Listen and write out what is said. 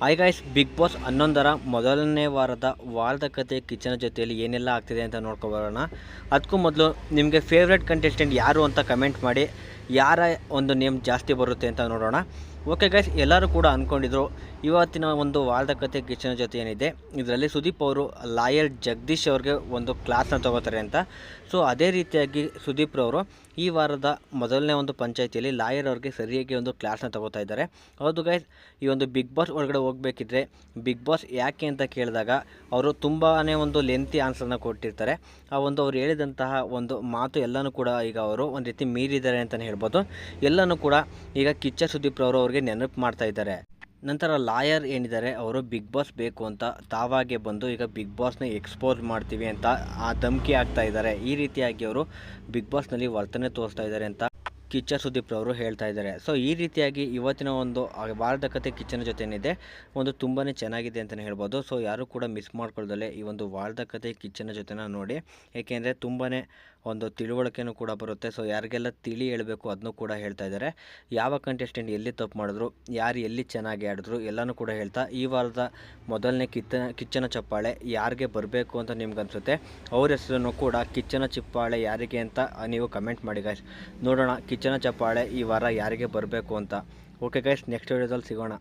Hi guys big boss ಹನ್ನೊಂದರ ಮೊದಲನೇ ವಾರದ ವಾರದ ಕತೆ ಕಿಚನ್ ಜೊತೆಯಲ್ಲಿ ಏನೆಲ್ಲ ಆಗ್ತಿದೆ ಅಂತ ನೋಡ್ಕೊಬರೋಣ ಅದಕ್ಕೂ ಮೊದಲು ನಿಮಗೆ ಫೇವ್ರೆಟ್ ಕಂಟೆಸ್ಟೆಂಟ್ ಯಾರು ಅಂತ ಕಮೆಂಟ್ ಮಾಡಿ. ಯಾರ ಒಂದು ನೇಮ್ ಜಾಸ್ತಿ ಬರುತ್ತೆ ಅಂತ ನೋಡೋಣ. ಓಕೆ ಗೈಸ್ ಎಲ್ಲರೂ ಕೂಡ ಅಂದ್ಕೊಂಡಿದ್ರು ಇವತ್ತಿನ ಒಂದು ವಾರದ ಕತೆ ಕಿಚನ್ ಜೊತೆ ಏನಿದೆ? ಇದರಲ್ಲಿ ಸುದೀಪ್ ಅವರು ಲಾಯರ್ ಜಗದೀಶ್ ಅವ್ರಿಗೆ ಒಂದು ಕ್ಲಾಸ್ನ ತಗೋತಾರೆ ಅಂತ. ಸೊ ಅದೇ ರೀತಿಯಾಗಿ ಸುದೀಪ್ ರವರು ಈ ವಾರದ ಮೊದಲನೇ ಒಂದು ಪಂಚಾಯಿತಿಯಲ್ಲಿ ಲಾಯರ್ ಅವ್ರಿಗೆ ಸರಿಯಾಗಿ ಒಂದು ಕ್ಲಾಸ್ನ ತಗೋತಾ ಇದ್ದಾರೆ. ಹೌದು ಗೈಸ್ ಈ ಒಂದು ಬಿಗ್ ಬಾಸ್ ಒಳಗಡೆ ಹೋಗಬೇಕಿದ್ರೆ ಬಿಗ್ ಬಾಸ್ ಯಾಕೆ ಅಂತ ಕೇಳಿದಾಗ ಅವರು ತುಂಬಾ ಒಂದು ಲೆಂತಿ ಆನ್ಸರ್ನ ಕೊಟ್ಟಿರ್ತಾರೆ. ಆ ಒಂದು ಅವ್ರು ಹೇಳಿದಂತಹ ಒಂದು ಮಾತು ಎಲ್ಲನೂ ಕೂಡ ಈಗ ಅವರು ಒಂದು ರೀತಿ ಮೀರಿದ್ದಾರೆ ಅಂತಲೇ ಹೇಳ್ಬೋದು. ಎಲ್ಲನೂ ಕೂಡ ಈಗ ಕಿಚ್ಚ ಸುದೀಪ್ ರವರು ಅವ್ರಿಗೆ ನೆನಪು ಮಾಡ್ತಾ ಇದ್ದಾರೆ. ನಂತರ ಲಾಯರ್ ಏನಿದ್ದಾರೆ, ಅವರು ಬಿಗ್ ಬಾಸ್ ಬೇಕು ಅಂತ ತಾವಾಗೆ ಬಂದು ಈಗ ಬಿಗ್ ಬಾಸ್ನ ಎಕ್ಸ್ಪೋಸ್ ಮಾಡ್ತೀವಿ ಅಂತ ಆ ಧಮಕಿ ಆಗ್ತಾ ಇದ್ದಾರೆ. ಈ ರೀತಿಯಾಗಿ ಅವರು ಬಿಗ್ ಬಾಸ್ನಲ್ಲಿ ವರ್ತನೆ ತೋರಿಸ್ತಾ ಇದ್ದಾರೆ ಅಂತ ಕಿಚ್ಚ ಸುದೀಪ್ ರವರು ಹೇಳ್ತಾ ಇದ್ದಾರೆ. ಸೊ ಈ ರೀತಿಯಾಗಿ ಇವತ್ತಿನ ಒಂದು ವಾರದ ಕತೆ ಕಿಚ್ಚನ ಜೊತೆ ಏನಿದೆ ಒಂದು ತುಂಬಾ ಚೆನ್ನಾಗಿದೆ ಅಂತಲೇ ಹೇಳ್ಬೋದು. ಸೊ ಯಾರು ಕೂಡ ಮಿಸ್ ಮಾಡ್ಕೊಳ್ದಲ್ಲೇ ಈ ಒಂದು ವಾರದ ಕತೆ ಕಿಚ್ಚನ ಜೊತೆನ ನೋಡಿ. ಏಕೆಂದರೆ ತುಂಬಾ ಒಂದು ತಿಳುವಳಿಕೆನೂ ಕೂಡ ಬರುತ್ತೆ. ಸೊ ಯಾರಿಗೆಲ್ಲ ತಿಳಿ ಹೇಳಬೇಕು ಅದನ್ನು ಕೂಡ ಹೇಳ್ತಾ ಇದ್ದಾರೆ. ಯಾವ ಕಂಟೆಸ್ಟೆಂಟ್ ಎಲ್ಲಿ ತಪ್ಪು ಮಾಡಿದ್ರು, ಯಾರು ಎಲ್ಲಿ ಚೆನ್ನಾಗಿ ಆಡಿದ್ರು ಎಲ್ಲನೂ ಕೂಡ ಹೇಳ್ತಾ, ಈ ವಾರದ ಮೊದಲನೇ ಕಿತ್ತ, ಕಿಚ್ಚನ ಚಪ್ಪಾಳೆ ಯಾರಿಗೆ ಬರಬೇಕು ಅಂತ ನಿಮ್ಗೆ ಅನಿಸುತ್ತೆ ಅವ್ರ ಹೆಸರನ್ನು ಕೂಡ ಕಿಚ್ಚನ ಚಿಪ್ಪಾಳೆ ಯಾರಿಗೆ ಅಂತ ನೀವು ಕಮೆಂಟ್ ಮಾಡಿ ಗಾಯ್ಸ್ ನೋಡೋಣ ಕಿಚ್ಚನ ಚಪ್ಪಾಳೆ ಈ ವಾರ ಯಾರಿಗೆ ಬರಬೇಕು ಅಂತ? ಓಕೆ ಗೈಸ್ ನೆಕ್ಸ್ಟ್ ವಿಡಿಯೋದಲ್ಲಿ ಸಿಗೋಣ.